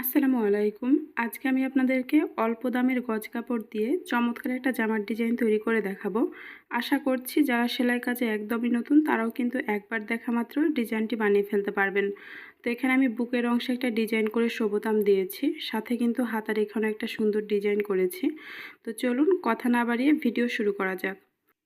আসসালামু আলাইকুম। আজকে আমি আপনাদেরকে অল্প দামের গজ কাপড় দিয়ে চমৎকার একটা জামার ডিজাইন তৈরি করে দেখাবো। আশা করছি যারা সেলাই কাজে একদমই নতুন, তারাও কিন্তু একবার দেখা মাত্র ডিজাইনটি বানিয়ে ফেলতে পারবেন। তো এখানে আমি বুকের অংশে একটা ডিজাইন করে সবুতাম দিয়েছি, সাথে কিন্তু হাতার এখানে একটা সুন্দর ডিজাইন করেছি। তো চলুন কথা না বাড়িয়ে ভিডিও শুরু করা যাক।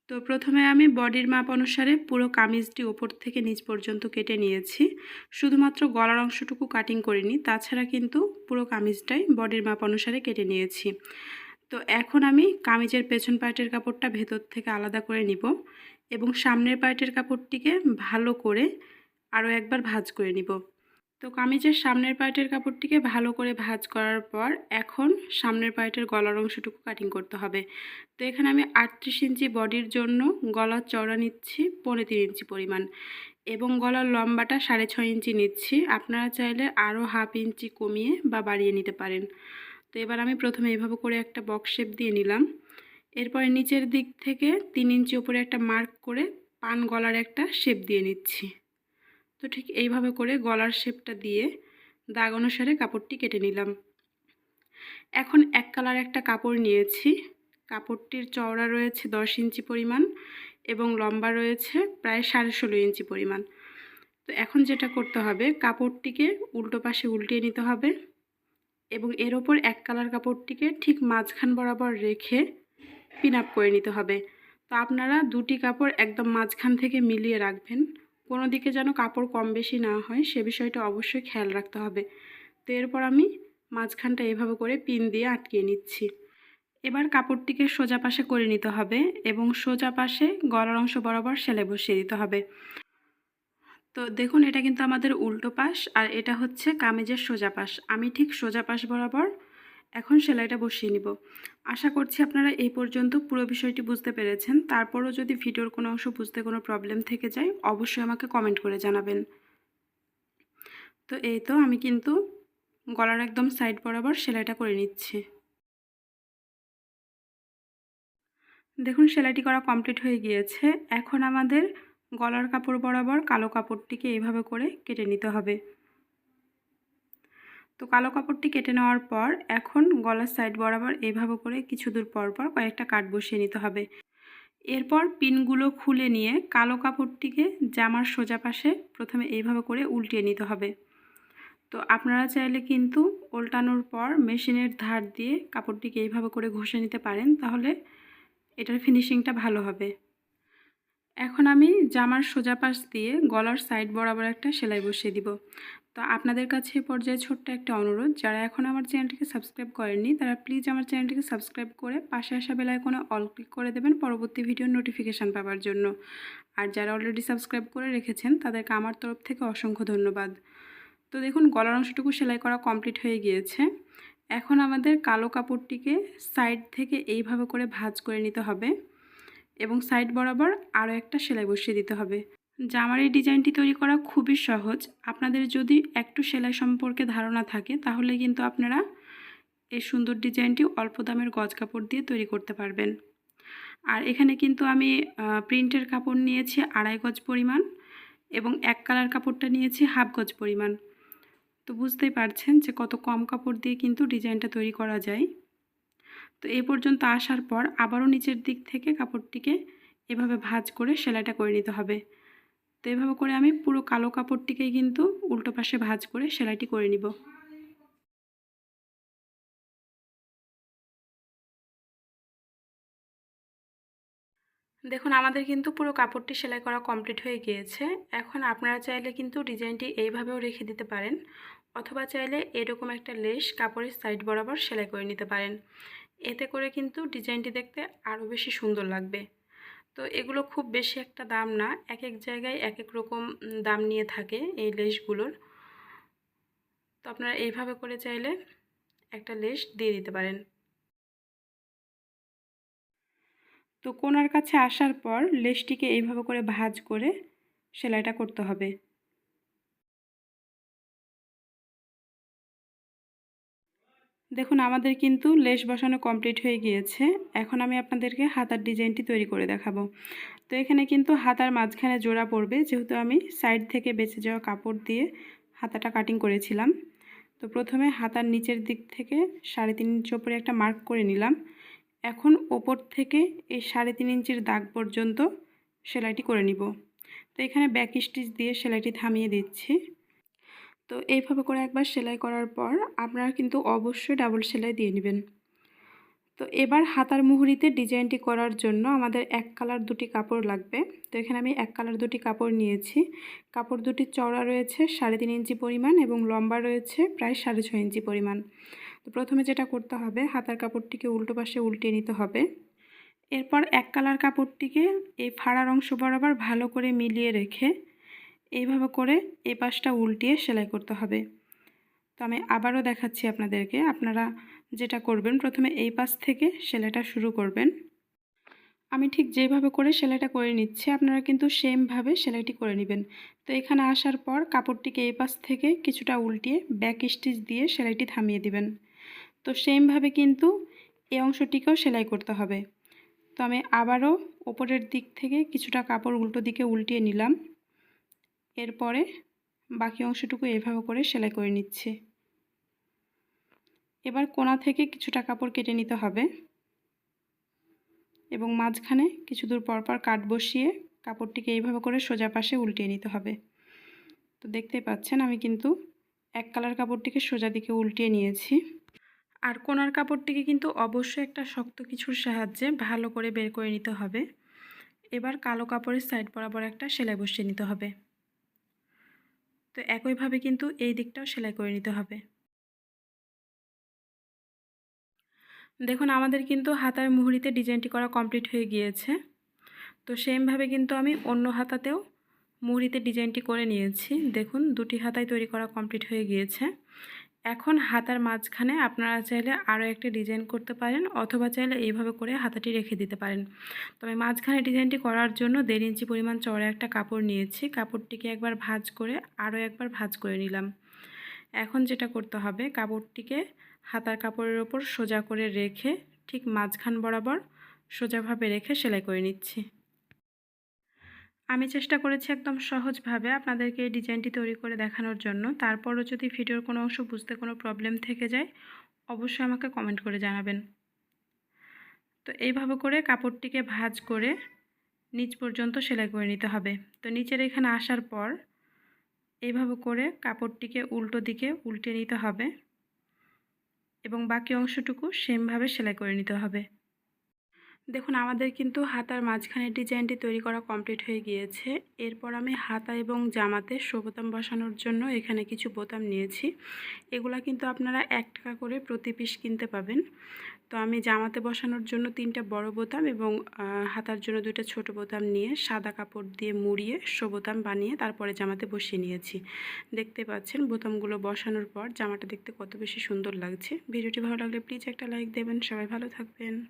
তো প্রথমে আমি বডির মাপ অনুসারে পুরো কামিজটি ওপর থেকে নিচ পর্যন্ত কেটে নিয়েছি। শুধুমাত্র গলার অংশটুকু কাটিং করিনি, তাছাড়া কিন্তু পুরো কামিজটাই বডির মাপ অনুসারে কেটে নিয়েছি। তো এখন আমি কামিজের পেছন পার্টের কাপড়টা ভেতর থেকে আলাদা করে নিব এবং সামনের পার্টের কাপড়টিকে ভালো করে আরও একবার ভাজ করে নিব। তো কামিজের সামনের পার্টের কাপড়টিকে ভালো করে ভাজ করার পর এখন সামনের পার্টের গলার অংশটুকু কাটিং করতে হবে। তো এখানে আমি আটত্রিশ ইঞ্চি বডির জন্য গলার চওড়া নিচ্ছি পনেরো তিন ইঞ্চি পরিমাণ এবং গলার লম্বাটা সাড়ে ছয় ইঞ্চি নিচ্ছি। আপনারা চাইলে আরও হাফ ইঞ্চি কমিয়ে বা বাড়িয়ে নিতে পারেন। তো এবার আমি প্রথমে এইভাবে করে একটা বক্স শেপ দিয়ে নিলাম। এরপরে নিচের দিক থেকে তিন ইঞ্চি ওপরে একটা মার্ক করে পান গলার একটা শেপ দিয়ে নিচ্ছি। তো ঠিক এইভাবে করে গলার শেপটা দিয়ে দাগ অনুসারে কাপড়টি কেটে নিলাম। এখন এক কালার একটা কাপড় নিয়েছি। কাপড়টির চওড়া রয়েছে দশ ইঞ্চি পরিমাণ এবং লম্বা রয়েছে প্রায় সাড়ে ষোলো ইঞ্চি পরিমাণ। তো এখন যেটা করতে হবে, কাপড়টিকে উল্টো পাশে উল্টিয়ে নিতে হবে এবং এর ওপর এক কালার কাপড়টিকে ঠিক মাঝখান বরাবর রেখে পিন আপ করে নিতে হবে। তো আপনারা দুটি কাপড় একদম মাঝখান থেকে মিলিয়ে রাখবেন। কোনো দিকে যেন কাপড় কম বেশি না হয়, সে বিষয়টা অবশ্যই খেয়াল রাখতে হবে। তো এরপর আমি মাঝখানটা এভাবে করে পিন দিয়ে আটকিয়ে নিচ্ছি। এবার কাপড়টিকে সোজা পাশে করে নিতে হবে এবং সোজা পাশে গলার অংশ বরাবর সেলে বসিয়ে দিতে হবে। তো দেখুন, এটা কিন্তু আমাদের উল্টো পাশ আর এটা হচ্ছে কামিজের সোজা পাশ। আমি ঠিক সোজা পাশ বরাবর এখন সেলাইটা বসিয়ে নিব। আশা করছি আপনারা এই পর্যন্ত পুরো বিষয়টি বুঝতে পেরেছেন। তারপরও যদি ভিডিওর কোনো অংশ বুঝতে কোনো প্রবলেম থেকে যায়, অবশ্যই আমাকে কমেন্ট করে জানাবেন। তো এই তো আমি কিন্তু গলার একদম সাইড বরাবর সেলাইটা করে নিচ্ছি। দেখুন, সেলাইটি করা কমপ্লিট হয়ে গিয়েছে। এখন আমাদের গলার কাপড় বরাবর কালো কাপড়টিকে এইভাবে করে কেটে নিতে হবে। তো কালো কাপড়টি কেটে নেওয়ার পর এখন গলার সাইড বরাবর এইভাবে করে কিছু দূর পর পর কয়েকটা কাট বসিয়ে নিতে হবে। এরপর পিনগুলো খুলে নিয়ে কালো কাপড়টিকে জামার সোজা পাশে প্রথমে এইভাবে করে উল্টিয়ে নিতে হবে। তো আপনারা চাইলে কিন্তু উল্টানোর পর মেশিনের ধার দিয়ে কাপড়টিকে এইভাবে করে ঘষে নিতে পারেন, তাহলে এটার ফিনিশিংটা ভালো হবে। এখন আমি জামার সোজা পাশ দিয়ে গলার সাইড বরাবর একটা সেলাই বসিয়ে দিব। তো আপনাদের কাছে পর্যায়ে ছোট্ট একটা অনুরোধ, যারা এখন আমার চ্যানেলটিকে সাবস্ক্রাইব করেননি, তারা প্লিজ আমার চ্যানেলটিকে সাবস্ক্রাইব করে পাশে আসা বেলায় কোনো অল ক্লিক করে দেবেন পরবর্তী ভিডিওর নোটিফিকেশান পাওয়ার জন্য। আর যারা অলরেডি সাবস্ক্রাইব করে রেখেছেন, তাদেরকে আমার তরফ থেকে অসংখ্য ধন্যবাদ। তো দেখুন, গলার অংশটুকু সেলাই করা কমপ্লিট হয়ে গিয়েছে। এখন আমাদের কালো কাপড়টিকে সাইড থেকে এইভাবে করে ভাজ করে নিতে হবে। এবং সাইড বরাবর আরও একটা সেলাই বসিয়ে দিতে হবে। জামার এই ডিজাইনটি তৈরি করা খুবই সহজ। আপনাদের যদি একটু সেলাই সম্পর্কে ধারণা থাকে, তাহলে কিন্তু আপনারা এই সুন্দর ডিজাইনটি অল্প দামের গজ কাপড় দিয়ে তৈরি করতে পারবেন। আর এখানে কিন্তু আমি প্রিন্টের কাপড় নিয়েছি আড়াই গজ পরিমাণ এবং এক কালার কাপড়টা নিয়েছি হাফ গজ পরিমাণ। তো বুঝতেই পারছেন যে কত কম কাপড় দিয়ে কিন্তু ডিজাইনটা তৈরি করা যায়। তো এই পর্যন্ত আসার পর আবারও নিচের দিক থেকে কাপড়টিকে এভাবে ভাজ করে সেলাইটা করে নিতে হবে। তো এভাবে করে আমি পুরো কালো কাপড়টিকেই কিন্তু উল্টো পাশে ভাঁজ করে সেলাইটি করে নিব। দেখুন, আমাদের কিন্তু পুরো কাপড়টি সেলাই করা কমপ্লিট হয়ে গিয়েছে। এখন আপনারা চাইলে কিন্তু ডিজাইনটি এইভাবেও রেখে দিতে পারেন, অথবা চাইলে এরকম একটা লেস কাপড়ের সাইড বরাবর সেলাই করে নিতে পারেন। এতে করে কিন্তু ডিজাইনটি দেখতে আরও বেশি সুন্দর লাগবে। তো এগুলো খুব বেশি একটা দাম না এক এক জায়গায় এক এক রকম দাম নিয়ে থাকে এই লেসগুলোর। তো আপনারা এইভাবে করে চাইলে একটা লেস দিয়ে দিতে পারেন। তো কোনার কাছে আসার পর লেসটিকে এইভাবে করে ভাজ করে সেলাইটা করতে হবে। দেখুন, আমাদের কিন্তু লেস বসানো কমপ্লিট হয়ে গিয়েছে। এখন আমি আপনাদেরকে হাতার ডিজাইনটি তৈরি করে দেখাবো। তো এখানে কিন্তু হাতার মাঝখানে জোড়া পড়বে, যেহেতু আমি সাইড থেকে বেঁচে যাওয়া কাপড় দিয়ে হাতাটা কাটিং করেছিলাম। তো প্রথমে হাতার নিচের দিক থেকে সাড়ে তিন ইঞ্চি ওপরে একটা মার্ক করে নিলাম। এখন ওপর থেকে এই সাড়ে তিন ইঞ্চির দাগ পর্যন্ত সেলাইটি করে নিব। তো এখানে ব্যাক স্টিচ দিয়ে সেলাইটি থামিয়ে দিচ্ছি। তো এইভাবে করে একবার সেলাই করার পর আপনারা কিন্তু অবশ্যই ডাবল সেলাই দিয়ে নেবেন। তো এবার হাতার মুহুরিতে ডিজাইনটি করার জন্য আমাদের এক কালার দুটি কাপড় লাগবে। তো এখানে আমি এক কালার দুটি কাপড় নিয়েছি। কাপড় দুটি চওড়া রয়েছে, সাড়ে তিন ইঞ্চি পরিমাণ এবং লম্বা রয়েছে, প্রায় সাড়ে ছয় ইঞ্চি পরিমাণ। তো প্রথমে যেটা করতে হবে, হাতার কাপড়টিকে উল্টো পাশে উল্টিয়ে নিতে হবে। এরপর এক কালার কাপড়টিকে এই ফাড়ার অংশ বরাবর ভালো করে মিলিয়ে রেখে এইভাবে করে এ পাশটা উল্টিয়ে সেলাই করতে হবে। তো আমি আবারও দেখাচ্ছি আপনাদেরকে। আপনারা যেটা করবেন, প্রথমে এই পাশ থেকে সেলাইটা শুরু করবেন। আমি ঠিক যেভাবে করে সেলাইটা করে নিচ্ছি, আপনারা কিন্তু সেমভাবে সেলাইটি করে নেবেন। তো এখানে আসার পর কাপড়টিকে এই পাশ থেকে কিছুটা উল্টিয়ে ব্যাক স্টিচ দিয়ে সেলাইটি থামিয়ে দিবেন। তো সেমভাবে কিন্তু এই অংশটিকেও সেলাই করতে হবে। তো আমি আবারও ওপরের দিক থেকে কিছুটা কাপড় উল্টো দিকে উল্টিয়ে নিলাম। এরপরে বাকি অংশটুকু এভাবে করে সেলাই করে নিচ্ছি। এবার কোনা থেকে কিছুটা কাপড় কেটে নিতে হবে এবং মাঝখানে কিছু দূর পরপর কাট বসিয়ে কাপড়টিকে এইভাবে করে সোজা পাশে উল্টিয়ে নিতে হবে। তো দেখতে পাচ্ছেন আমি কিন্তু এক কালার কাপড়টিকে সোজা দিকে উল্টিয়ে নিয়েছি। আর কোনার কাপড়টিকে কিন্তু অবশ্যই একটা শক্ত কিছুর সাহায্যে ভালো করে বের করে নিতে হবে। এবার কালো কাপড়ের সাইড বরাবর একটা সেলাই বসিয়ে নিতে হবে। তো একইভাবে কিন্তু এই দিকটাও সেলাই করে নিতে হবে। দেখুন, আমাদের কিন্তু হাতার মুহুরিতে ডিজাইনটি করা কমপ্লিট হয়ে গিয়েছে। তো সেমভাবে কিন্তু আমি অন্য হাতাতেও মুহুরিতে ডিজাইনটি করে নিয়েছি। দেখুন, দুটি হাতায় তৈরি করা কমপ্লিট হয়ে গিয়েছে। এখন হাতার মাঝখানে আপনারা চাইলে আরও একটা ডিজাইন করতে পারেন অথবা চাইলে এইভাবে করে হাতাটি রেখে দিতে পারেন। তবে মাঝখানে ডিজাইনটি করার জন্য দেড় ইঞ্চি পরিমাণ চড়া একটা কাপড় নিয়েছি। কাপড়টিকে একবার ভাজ করে আরও একবার ভাজ করে নিলাম। এখন যেটা করতে হবে, কাপড়টিকে হাতার কাপড়ের ওপর সোজা করে রেখে ঠিক মাঝখান বরাবর সোজাভাবে রেখে সেলাই করে নিচ্ছি। আমি চেষ্টা করেছি একদম সহজভাবে আপনাদেরকে এই ডিজাইনটি তৈরি করে দেখানোর জন্য। তারপরও যদি ভিডিওর কোনো অংশ বুঝতে কোনো প্রবলেম থেকে যায়, অবশ্যই আমাকে কমেন্ট করে জানাবেন। তো এইভাবে করে কাপড়টিকে ভাজ করে নিচ পর্যন্ত সেলাই করে নিতে হবে। তো নিচের এখানে আসার পর এইভাবে করে কাপড়টিকে উল্টো দিকে উল্টে নিতে হবে এবং বাকি অংশটুকু সেমভাবে সেলাই করে নিতে হবে। দেখুন, আমাদের কিন্তু হাতার মাঝখানের ডিজাইনটি তৈরি করা কমপ্লিট হয়ে গিয়েছে। এরপর আমি হাতা এবং জামাতে বোতাম বসানোর জন্য এখানে কিছু বোতাম নিয়েছি। এগুলা কিন্তু আপনারা এক টাকা করে প্রতি পিস কিনতে পাবেন। তো আমি জামাতে বসানোর জন্য তিনটা বড় বোতাম এবং হাতার জন্য দুইটা ছোট বোতাম নিয়ে সাদা কাপড় দিয়ে মুড়িয়ে বোতাম বানিয়ে তারপরে জামাতে বসিয়ে নিয়েছি। দেখতে পাচ্ছেন, বোতামগুলো বসানোর পর জামাটা দেখতে কত বেশি সুন্দর লাগছে। ভিডিওটি ভালো লাগলে প্লিজ একটা লাইক দেবেন। সবাই ভালো থাকবেন।